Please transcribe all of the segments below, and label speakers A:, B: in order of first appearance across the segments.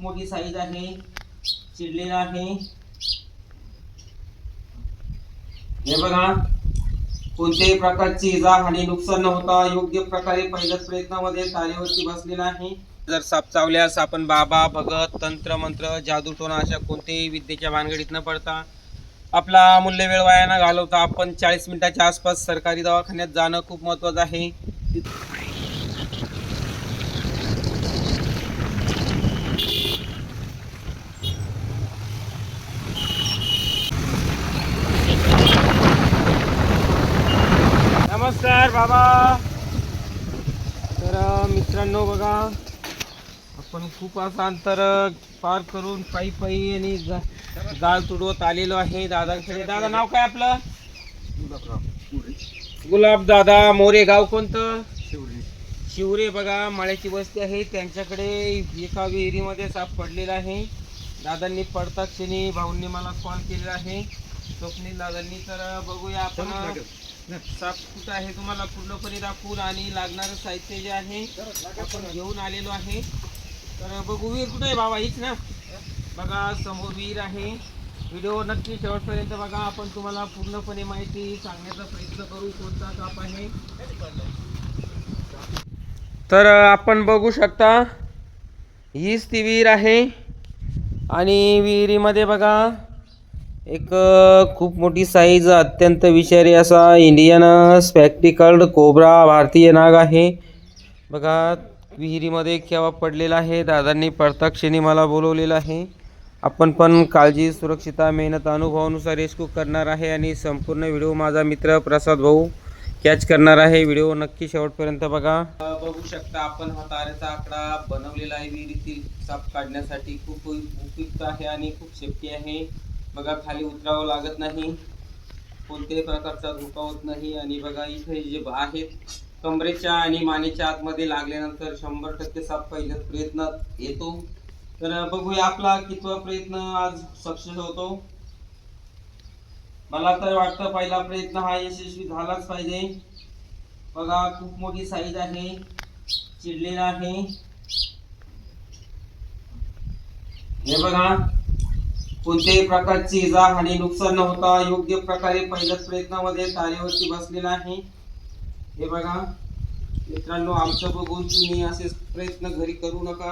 A: खूप मोठी साईज आहे. चिडलेला आहे. हे बघा कोणत्याही प्रकारची इजा आणि नुकसान न होता योग्य प्रकारे पहिल्याच प्रयत्नामध्ये तारेवरती बसलेला आहे. जर साप चावल्यास आपण बाबा भगत तंत्र मंत्र जादू टोना अशा कोणत्याही विद्येच्या भानगडीत न पडता आपला अमूल्य वेळ वाया न घालवता आपण चाळीस मिनिटाच्या आसपास सरकारी दवाखान्यात जाणं खूप महत्वाचं आहे. बाबा. तर मित्रांनो बघा आपण खूप असं अंतर पार करून पायी पायी आणि जाळ तुडवत आलेलो आहे दादांकडे. दादा नाव काय आपलं? गुलाब दादा. मोरे गाव कोणतं? शिवरे. बघा माळ्याची वस्ती आहे. त्यांच्याकडे एका विहिरीमध्ये साप पडलेला आहे. दादांनी पडता क्षणी भाऊंनी मला कॉल केलेला आहे. स्वप्नील दादांनी तर बघूया आपण साप कुठं आहे तुम्हाला पूर्णपणे दाखवून आणि लागणारं साहित्य जे आहे आपण घेऊन आलेलो आहे. तर बघू विहीर कुठे आहे बाबा? हीच ना? बघा समोर विहीर आहे. व्हिडिओ नक्की शेवटपर्यंत बघा. आपण तुम्हाला पूर्णपणे माहिती सांगण्याचा प्रयत्न करू कोणता साप आहे. तर आपण बघू शकता हीच ती विहीर आहे. आणि विहिरीमध्ये बघा एक खूप मोठी साईज अत्यंत विषारी असा इंडियन स्पॅक्टिकल्ड कोब्रा भारतीय नाग आहे. बघा विहिरीमध्ये केव्हा पडलेला आहे. दादांनी पडता मला बोलवलेलं आहे. आपण पण काळजी सुरक्षिता मेहनत अनुभवानुसार रेस्क्यू करणार आहे आणि संपूर्ण व्हिडिओ माझा मित्र प्रसाद भाऊ कॅच करणार आहे. व्हिडिओ नक्की शेवटपर्यंत बघा. बघू शकता आपण हा तारेचा आकडा बनवलेला आहे. विहिरीतील साप काढण्यासाठी खूप उपयुक्त आहे आणि खूप सेफ्टी आहे. बघा खाली उतरावं लागत नाही. कोणत्याही प्रकारचा धोका होत नाही. आणि बघा इथे जे आहेत कमरेच्या आणि मानेच्या आतमध्ये लागल्यानंतर शंभर टक्के साप पहिल्याच प्रयत्नात येतो. तर बघूया आपला कितवा प्रयत्न आज सक्सेस होतो. मला तर वाटतं पहिला प्रयत्न हा यशस्वी झालाच पाहिजे. बघा खूप मोठी साईज आहे. चिडलेला आहे. हे बघा कोणत्याही प्रकारची इजा हानी नुकसान न होता योग्य प्रकारे पहिल्याच प्रयत्नामध्ये तारेवरती बसलेला आहे. हे बघा. मित्रांनो आमचं बघून तुम्ही असे प्रयत्न घरी करू नका.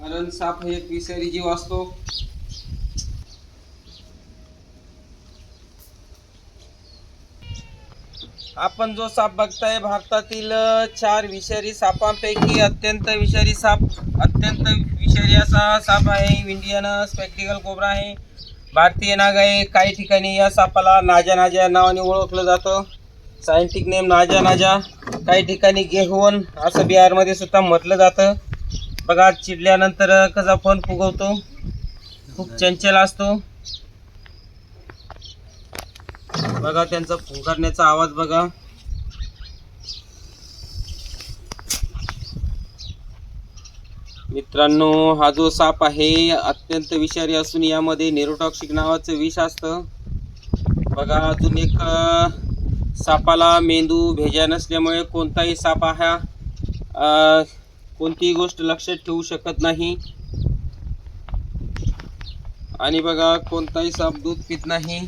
A: कारण साप हे एक विषारी जीव असतो. आपण जो साप बघताय भारतातील चार विषारी सापांपैकी अत्यंत विषारी साप अत्यंत विषारी साप आहे इंडियन स्पेक्टिकल कोबरा आहे. भारतीय नाग आहे काही ठिकाणी या सापाला नाजा नाजा या नावाने ओळखलं जातं. सायंटिक नेम नाजा नाजा काही ठिकाणी गेहवन असं बिहारमध्ये सुद्धा म्हटलं जातं. बघा चिडल्यानंतर कसा पण फुगवतो. खूप चंचल असतो. बघा त्यांचा फुंकारण्याचा आवाज बघा. मित्रांनो हा जो साप आहे अत्यंत विषारी असून यामध्ये नेरोटॉक्सिक नावाचं विष असतं. बघा अजून एक सापाला मेंदू भेजा नसल्यामुळे कोणताही साप हा कोणतीही गोष्ट लक्षात ठेवू शकत नाही. आणि बघा कोणताही साप दूध पित नाही.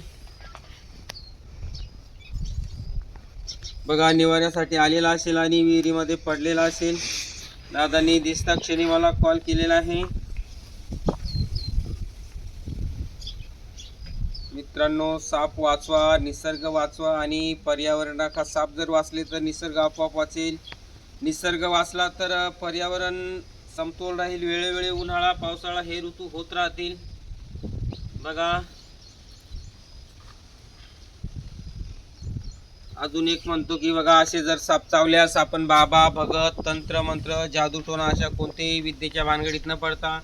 A: बघा निवाऱ्यासाठी आलेला असेल आणि विहिरीमध्ये पडलेला असेल. दादांनी दिसता क्षणी मला कॉल केलेला आहे. मित्रांनो साप वाचवा निसर्ग वाचवा आणि पर्यावरणाचा साप जर वाचले तर निसर्ग आपोआप वाचेल. निसर्ग वाचला तर पर्यावरण समतोल राहील. वेळोवेळी उन्हाळा पावसाळा हे ऋतू होत राहतील. बघा अजून एक म्हणतो की बघा असे जर साप चावल्यास आपण बाबा भगत तंत्र मंत्र जादू टोना अशा कोणत्याही विद्येच्या भानगडीत न पडता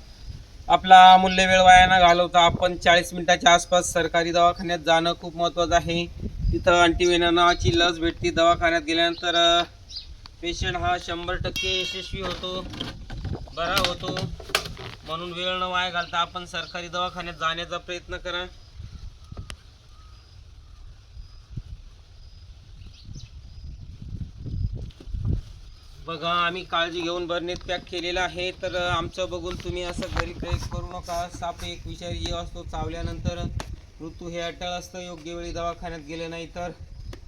A: आपला मूल्य वेळ वाया न घालवता. आपण चाळीस मिनिटाच्या आसपास सरकारी दवाखान्यात जाणं खूप महत्त्वाचं आहे. तिथं अँटीवेना नावाची लस भेटते दवाखान्यात गेल्यानंतर पेशंट हा शंभर टक्के यशस्वी होतो बरा होतो. म्हणून वेळ न वाया घालता आपण सरकारी दवाखान्यात जाण्याचा प्रयत्न करा. बघा आम्ही काळजी घेऊन बरणीत पॅक केलेलं आहे. तर आमचं बघून तुम्ही असं घरी प्रेस करू नका. साप एक विषारी जीव असतो. चावल्यानंतर ऋतू हे अटळ असतं. योग्य वेळी दवाखान्यात गेलं नाही तर.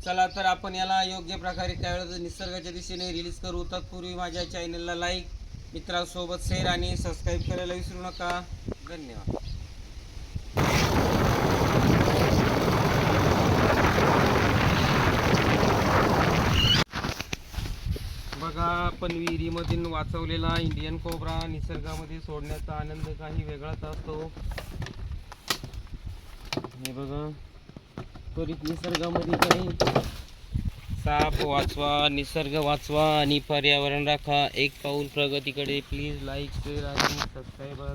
A: चला तर आपण याला योग्य प्रकारे त्यावेळेस निसर्गाच्या दिशेने रिलीज करू. तत्पूर्वी माझ्या चॅनलला लाईक मित्रांसोबत शेअर आणि सबस्क्राईब करायला विसरू नका. धन्यवाद. बघा पण विहिरीमधून वाचवलेला इंडियन कोबरा निसर्गामध्ये सोडण्याचा आनंद काही वेगळाच असतो. हे बघा त्वरित निसर्गामध्ये काही साप वाचवा निसर्ग वाचवा आणि पर्यावरण राखा. एक पाऊल प्रगतीकडे. प्लीज लाईक शेअर आणि सबस्क्राईबर